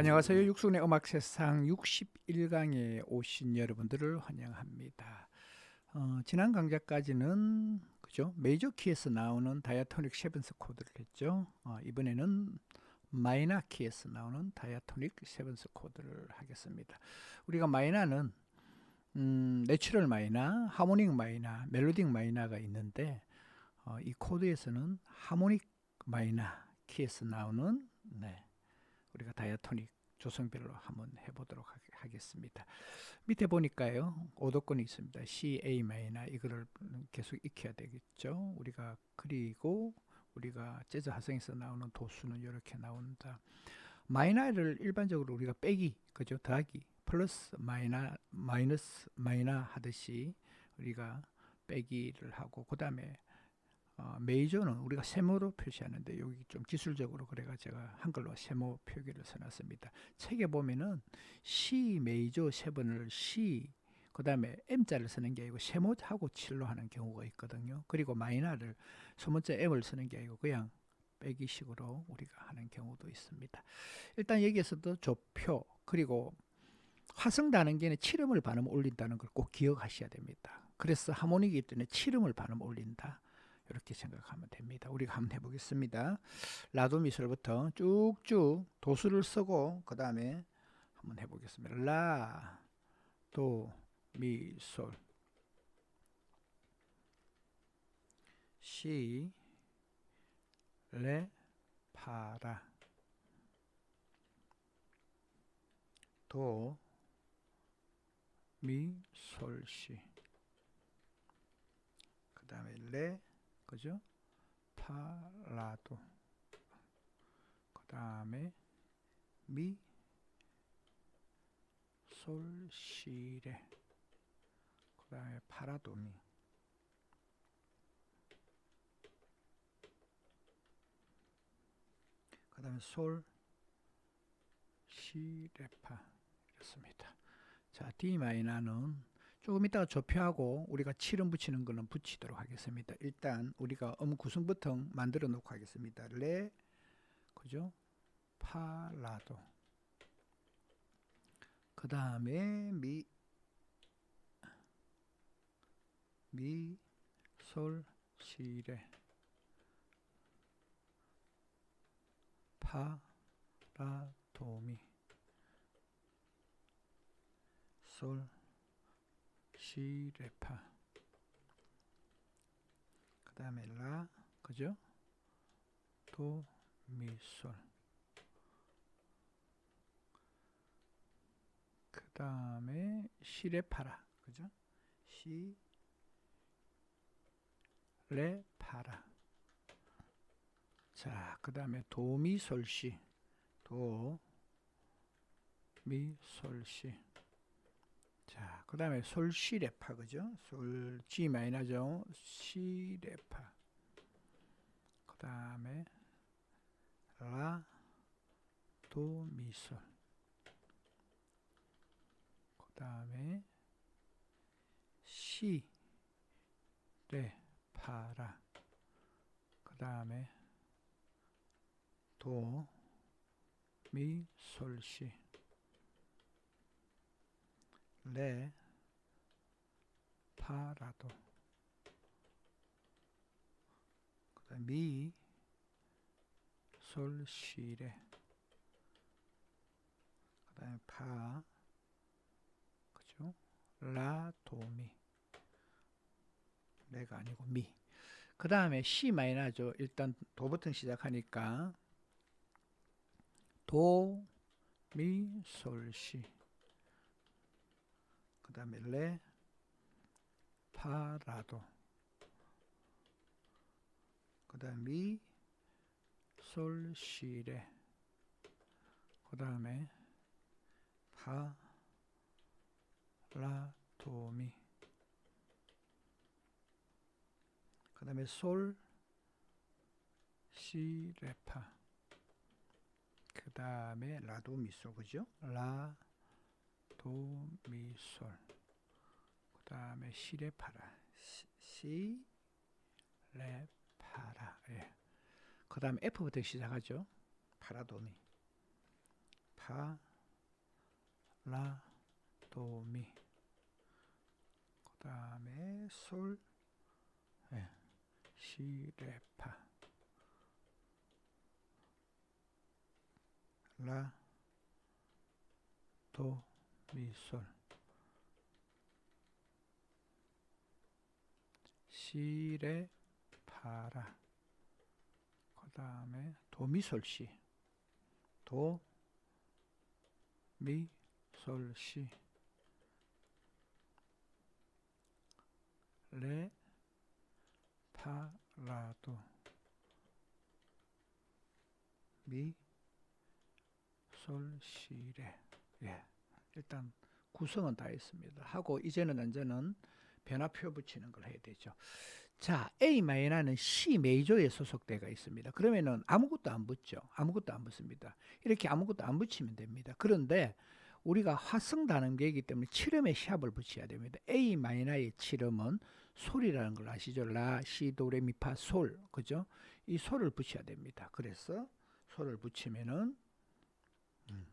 안녕하세요. 육순의 음악 세상 61강에 오신 여러분들을 환영합니다. 어, 지난 강좌까지는 그죠? 메이저 키에서 나오는 다이아토닉 세븐스 코드를 했죠. 어, 이번에는 마이너 키에서 나오는 다이아토닉 세븐스 코드를 하겠습니다. 우리가 마이너는 음, 내추럴 마이너, 하모닉 마이너, 멜로딕 마이너가 있는데 어, 이 코드에서는 하모닉 마이너 키에서 나오는 네, 우리가 다이아토닉 조성별로 한번 해보도록 하겠습니다. 밑에 보니까요 오도권이 있습니다. C, A 마이너 이거를 계속 익혀야 되겠죠. 우리가 그리고 우리가 재즈 하성에서 나오는 도수는 이렇게 나온다. 마이너를 일반적으로 우리가 빼기 그죠 더하기 플러스 마이너 마이너스 마이너 하듯이 우리가 빼기를 하고 그 다음에 어, 메이저는 우리가 세모로 표시하는데 여기 좀 기술적으로 그래가 제가 한글로 세모 표기를 써놨습니다. 책에 보면은 C 메이저 세 번을 C 그 다음에 M자를 쓰는 게 아니고 세모하고 7로 하는 경우가 있거든요. 그리고 마이너를 소문자 M을 쓰는 게 아니고 그냥 빼기식으로 우리가 하는 경우도 있습니다. 일단 여기에서도 조표 그리고 화성 단원계는 칠음을 반음 올린다는 걸 꼭 기억하셔야 됩니다. 그래서 하모닉이기 때문에 칠음을 반음 올린다. 이렇게 생각하면 됩니다. 우리가 한번 해보겠습니다. 라도 미술부터 쭉쭉 도수를 쓰고 그 다음에 한번 해보겠습니다. 라, 도, 미, 솔 시, 레, 파라 도, 미, 솔, 시. 그 다음에 레, 그죠? 파라도. 그 다음에 미, 솔, 시레. 그 다음에 파라도미. 그 다음에 솔, 시레파. 이렇습니다. 자, D 마이너는 조금 이따가 조표하고 우리가 칠음 붙이는 거는 붙이도록 하겠습니다. 일단 우리가 음 구성부터 만들어 놓고 하겠습니다. 레, 그죠? 파라도. 그 다음에 미, 미, 솔, 시레. 파, 라, 도미. 솔, 시 레파. 그 다음에 라 그죠? 도 미 솔. 그 다음에 시 레파라. 그죠? 시 레파라. 자 그 다음에 도미솔시. 도미솔시 자, 그 다음에 솔시레파, 그죠? 솔, G 마이너죠? 시레파. 그 다음에 라, 도, 미솔. 그 다음에 시, 레, 파라. 그 다음에 도, 미, 솔, 시. 레 파 라도. 그 다음 미 솔 시 레. 그 다음에 파. 그죠? 라 도 미. 레가 아니고 미. 그 다음에 C 마이너죠. 일단 도부터 시작하니까 도, 미, 솔, 시. 그 다음에 레, 파, 라도. 그 다음에 미, 솔, 시, 레. 그 다음에 파, 라, 도, 미. 그 다음에 솔, 시, 레, 파. 그 다음에 라도 미소, 그죠? 라, 도, 미, 솔. 그 다음에 시레 파라. 시, 레, 파라. 예. 그 다음에 F부터 시작하죠. 파라도미. 파, 라, 도, 미. 그 다음에 솔, 예, 시, 레, 파, 라, 도, 미, 솔. 시, 레, 파라. 그 다음에 도미솔시 도, 미, 솔, 시 레, 파, 라, 도 미, 솔, 시, 레 예. 일단 구성은 다 있습니다. 하고 이제는 이제는 변화표 붙이는 걸 해야 되죠. 자, A 마이너는 C 메이저에 소속되어 있습니다. 그러면은 아무것도 안 붙죠. 아무것도 안 붙습니다. 이렇게 아무것도 안 붙이면 됩니다. 그런데 우리가 화성 단음계이기 때문에 칠음에 샵을 붙여야 됩니다. A 마이너의 칠음은 솔이라는 걸 아시죠? 라, 시, 도, 레, 미, 파, 솔. 그죠? 이 솔을 붙여야 됩니다. 그래서 솔을 붙이면은 음,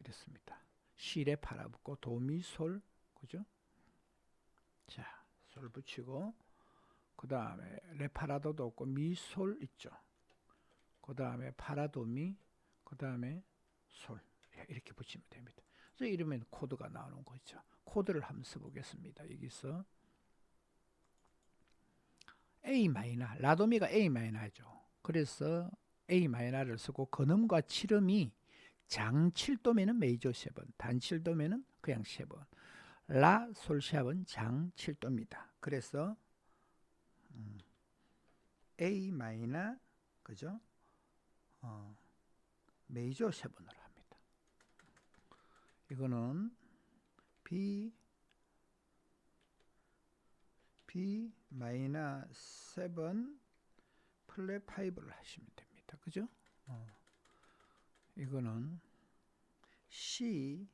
이렇습니다. 시레 파라 붙고 도, 미, 솔. 그죠? 자, 솔 붙이고 그 다음에 레파라도도 없고 미솔 있죠. 그 다음에 파라도미, 그 다음에 솔 예, 이렇게 붙이면 됩니다. 그래서 이러면 코드가 나오는 거죠. 코드를 한번 써보겠습니다. 여기서 A 마이너, 라도미가 A 마이너죠. 그래서 A 마이너를 쓰고 근음과 칠음이 장7도면은 메이저 7번, 단7도면은 그냥 7번. 라, 솔, 샵은 장7도입니다. 그래서 음, A 그죠? 어, 메이저 세븐으로 합니다. 이거는 B B 마이너 세븐 플랫 파이브를 하시면 됩니다. 그죠? 어. 이거는 C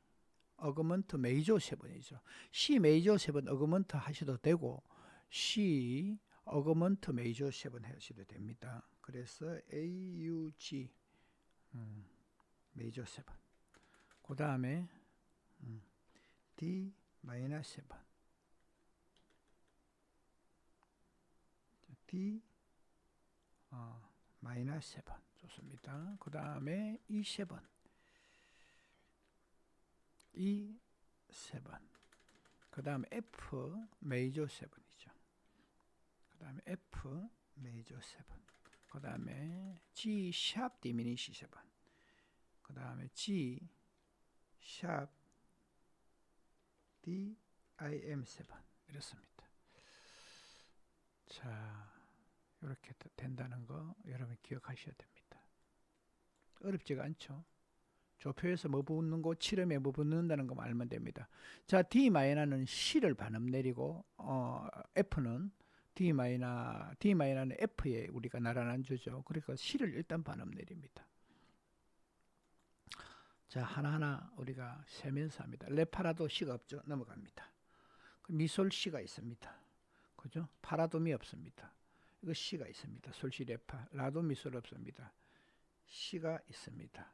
어그먼트 메이저 세븐이죠. C 메이저 세븐 어그먼트 하셔도 되고 C 어그먼트 메이저 세븐 하셔도 됩니다. 그래서 AUG 음, 메이저 세븐 그 다음에 음, D 마이너 세븐 D 어, 마이너 세븐 좋습니다. 그 다음에 E 세븐 E 세븐 그 다음에 F 메이저 세븐이죠. 그 다음에 F 메이저 세븐 그 다음에 G 샵 디미니시 세븐 그 다음에 G 샵 D I M 세븐 이렇습니다. 자 이렇게 된다는 거 여러분 기억하셔야 됩니다. 어렵지가 않죠. 조표에서 뭐 붙는 거, 칠음에 뭐 붙는다는 거 알면 됩니다. 자, D 마이너는 C를 반음 내리고 어, F는 D 마이너, D 마이너는 F에 우리가 나란한 주죠. 그러니까 C를 일단 반음 내립니다. 자, 하나하나 우리가 세면서 합니다. 레파라도 C가 없죠. 넘어갑니다. 그 미솔 C가 있습니다. 그죠? 파라도미 없습니다. 이거 C가 있습니다. 솔시 레파, 라도 미솔 없습니다. C가 있습니다.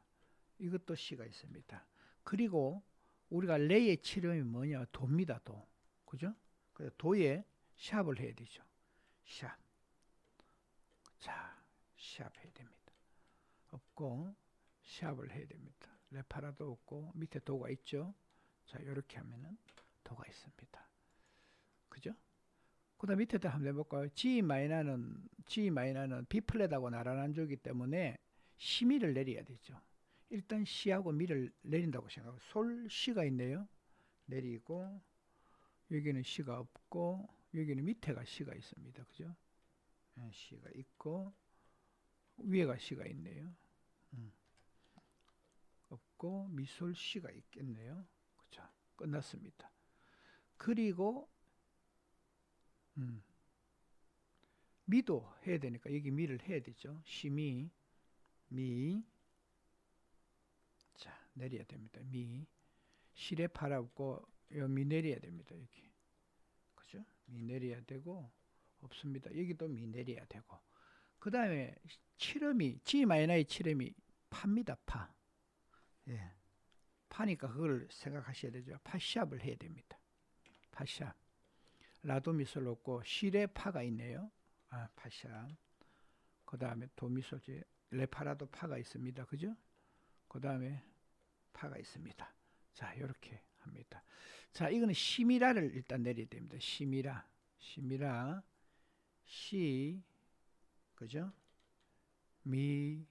이것도 C가 있습니다. 그리고 우리가 레의 칠음이 뭐냐? 도입니다. 도. 그죠? 그래서 도에 샵을 해야 되죠. 샵. 자, 샵 해야 됩니다. 없고 샵을 해야 됩니다. 레파라도 없고 밑에 도가 있죠. 자, 이렇게 하면은 도가 있습니다. 그죠? 그 다음 밑에도 한번 해볼까요? G 마이너는 G 마이너는 B 플랫하고 나란한 조기 때문에 시미를 내려야 되죠. 일단 C하고 미를 내린다고 생각하고 솔 C가 있네요. 내리고 여기는 C가 없고 여기는 밑에가 C가 있습니다. 그죠? 예, C가 있고 위에가 C가 있네요. 음. 없고 미솔 C가 있겠네요. 그죠? 끝났습니다. 그리고 음. 미도 해야 되니까 여기 미를 해야 되죠. 시미 미 자, 내려야 됩니다. 미. 실에 팔아없고 미 내려야 됩니다. 여기. 그죠? 미 내려야 되고 없습니다. 여기도 미 내려야 되고. 그 다음에 칠음이 G 마이너의 칠음이 파입니다. 파. 예. 파니까 그걸 생각하셔야 되죠. 파샵을 해야 됩니다. 파샵. 라도미솔 없고 시레 파가 있네요. 아, 파샵. 그 다음에 도미솔지 레파라도 파가 있습니다. 그죠? 그 다음에 파가 있습니다. 자, 이렇게 합니다. 자, 이거는 시미라를 일단 내려야 됩니다. 시미라, 시미라, 시, 그죠? 미,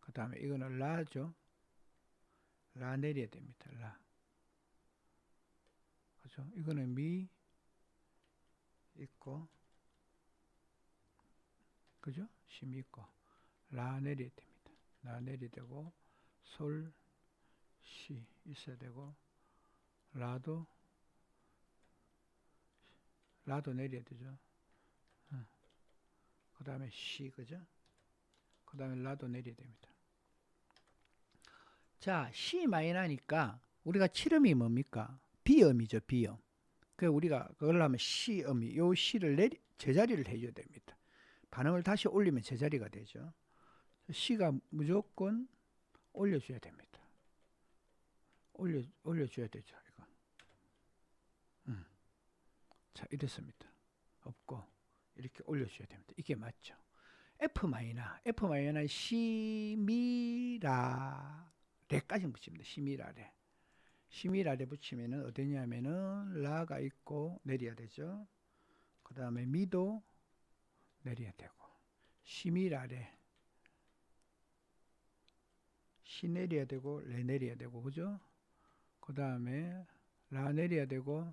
그 다음에 이거는 라죠. 라 내려야 됩니다. 라. 그죠? 이거는 미 있고, 그죠? 심이 있고, 라 내려야 됩니다. 라 내려야 되고, 솔, 시 있어야 되고, 라도, 라도 내려야 되죠. 그 다음에 시, 그죠? 그 다음에 라도 내려야 됩니다. 자, 시 마이너니까 우리가 칠음이 뭡니까? 비음이죠, 비음. 그 우리가 그걸 하면 시음이 요 시를 내리 제자리를 해줘야 됩니다. 반음을 다시 올리면 제자리가 되죠. 시가 무조건 올려줘야 됩니다. 올려 올려줘야 되죠, 이거. 음. 자, 이렇습니다. 없고 이렇게 올려줘야 됩니다. 이게 맞죠. F 마이너, F 마이너 시미 라 레까지 붙입니다. 시 미 라 레. 시 미 라 레 붙이면은 어디냐면은 라가 있고 내려야 되죠. 그 다음에 미도 내려야 되고 시미라레 시 내려야 되고 레 내려야 되고 그죠? 그 다음에 라 내려야 되고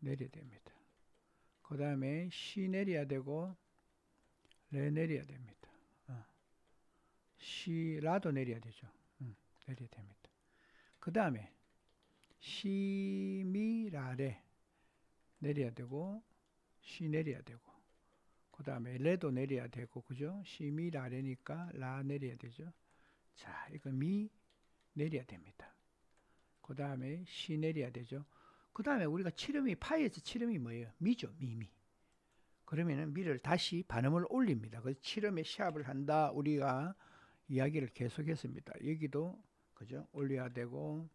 내려야 됩니다. 그 다음에 시 내려야 되고 레 내려야 됩니다. 어. 시 라도 내려야 되죠. 음, 내려야 됩니다. 그 다음에 시미라레 내려야 되고 시 내려야 되고 그 다음에 레도 내려야 되고 그죠? 시미 라레니까 라 내려야 되죠. 자, 이거 미 내려야 됩니다. 그 다음에 시 내려야 되죠. 그 다음에 우리가 칠음이 파에서 칠음이 뭐예요? 미죠, 미미. 그러면은 미를 다시 반음을 올립니다. 그래서 칠음에 시합을 한다. 우리가 이야기를 계속했습니다. 여기도 그죠? 올려야 되고,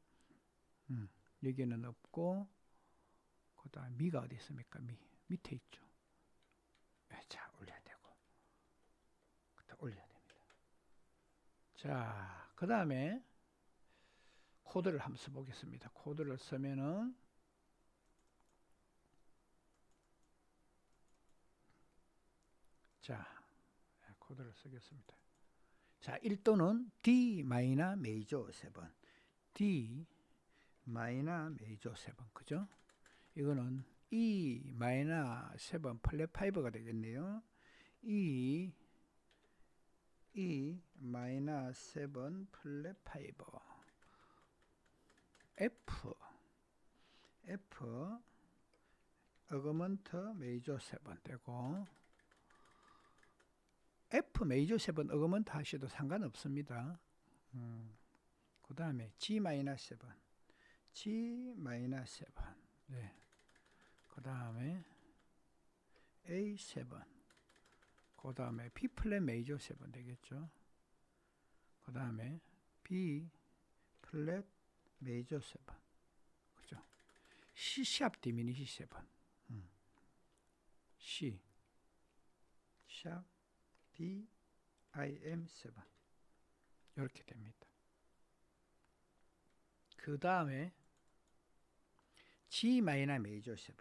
음, 여기는 없고, 그 다음 미가 어디 있습니까? 미 밑에 있죠. 네, 자 올려야 되고, 다 올려야 됩니다. 자, 그 다음에 코드를 한번 써보겠습니다. 코드를 쓰면은 자, 코드를 쓰겠습니다. 자, 1도는 D 마이너 메이저 7. D 마이너 메이저 7. 그죠? 이거는 E 마이너 7 플랫 5가 되겠네요. E E 마이너 7 플랫 5. F F 어그먼트 메이저 7 되고 F 메이저 7 어그먼트 하셔도 상관없습니다. 음, 그 다음에 G 마이너 7 G 마이너 7 네. 그 다음에 A7 그 다음에 B 플랫 메이저 7 되겠죠. 그 다음에 B 플랫 메이저 7 그죠. C 샵 디미니시 7 음. C 샵 D I M 7 이렇게 됩니다. 그 다음에 G 마이너 메이저 7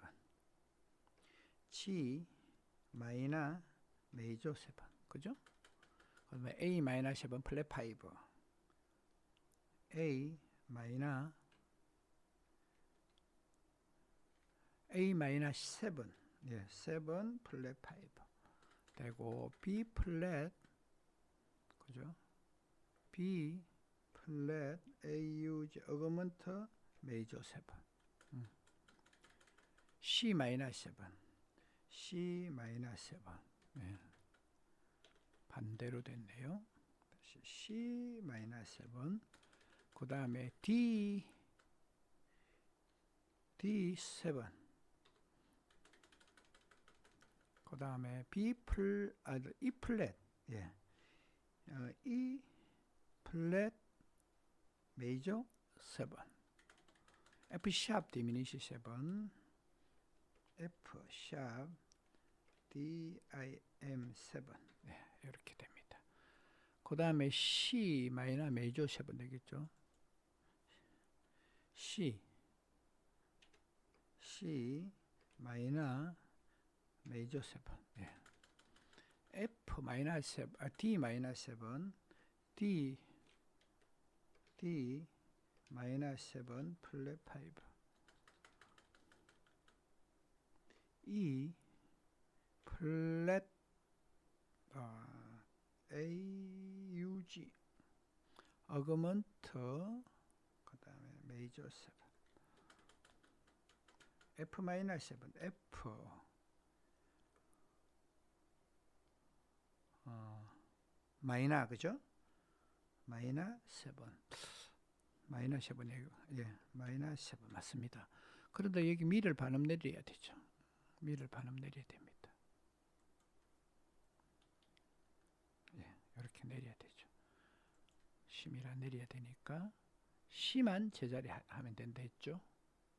G 마이너 메이저 7 그죠? 그다음에 A 마이너 7 플랫 5 A 마이너 A 마이너 7 예, 7 플랫 5 되고 B 플랫 그죠? B 플랫 A U 어그먼트 메이저 7 음. C 마이너 7 C 마이너 7 네. 반대로 됐네요. 다시 C 마이너 7그 다음에 D. D7 그 다음에 B 플, 아, E 플랫, 예. 어, E, 플랫 메이저 7 F 샵 디미니시 7 F 샵 DIM 7 네, 이렇게 됩니다. 그 다음에 C 마이너 메이저 7 되겠죠. C C 마이너 메이저 7 네. F 마이너 7 아, D 마이너 7 D D 마이너 7 플랫 5 E 플랫 어, A U G 어그먼트 그 다음에 메이저 7 F 마이너 7 F 어, 마이너 그죠? 마이너 7 마이너 7이에요. 예, 마이너 7 맞습니다. 그런데 여기 미를 반음 내려야 되죠. 미를 반음 내려야 됩니다. 예, 이렇게 내려야 되죠. 시미라 내려야 되니까 시만 제자리 하, 하면 된다 했죠.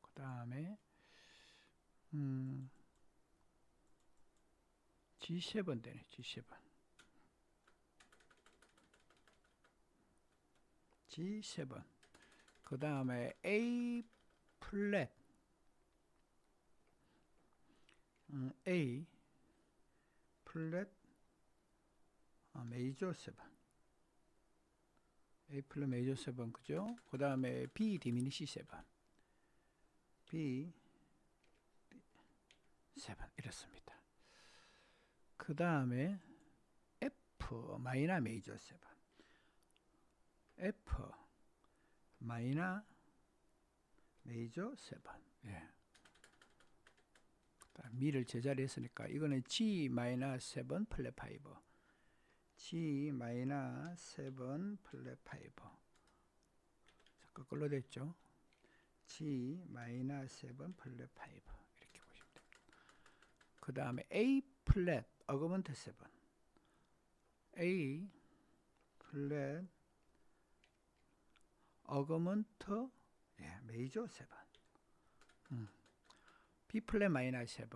그 다음에 음, G7 되네. G7. G7. 그 다음에 A 플랫. 음, A 플랫 아, 메이저 7. A 플랫 메이저 7 그죠? 그 다음에 B 디미니시 7. B 7 이렇습니다. 그 다음에 F 마이너 메이저 7. F 마이너 메이저 7. 예. 미를 제자리 했으니까 이거는 G 마이너 7 플랫 5. G 마이너 7 플랫 5. 자, 거꾸로 됐죠? G 마이너 7 플랫 5. 이렇게 보시면 됩니다. 그 다음에 A 플랫 어그먼트 7. A 플랫 어그먼트 예, 메이저 7. 음. B 플랫 마이너 7.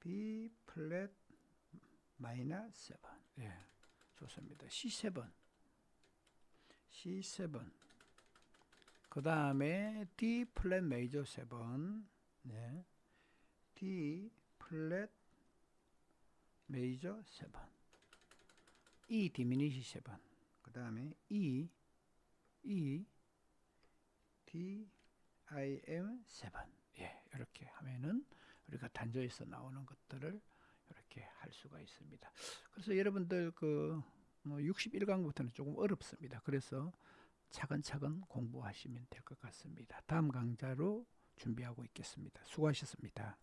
B 플랫 마이너 7. 예. 좋습니다. C7. C7. 그 다음에 D 플랫 메이저 7. 네. D 플랫 메이저 7. E 디미니시 7. 그 다음에 E E D I M 7. 예, 이렇게 하면은 우리가 단조에서 나오는 것들을 이렇게 할 수가 있습니다. 그래서 여러분들 그 61강부터는 조금 어렵습니다. 그래서 차근차근 공부하시면 될 것 같습니다. 다음 강좌로 준비하고 있겠습니다. 수고하셨습니다.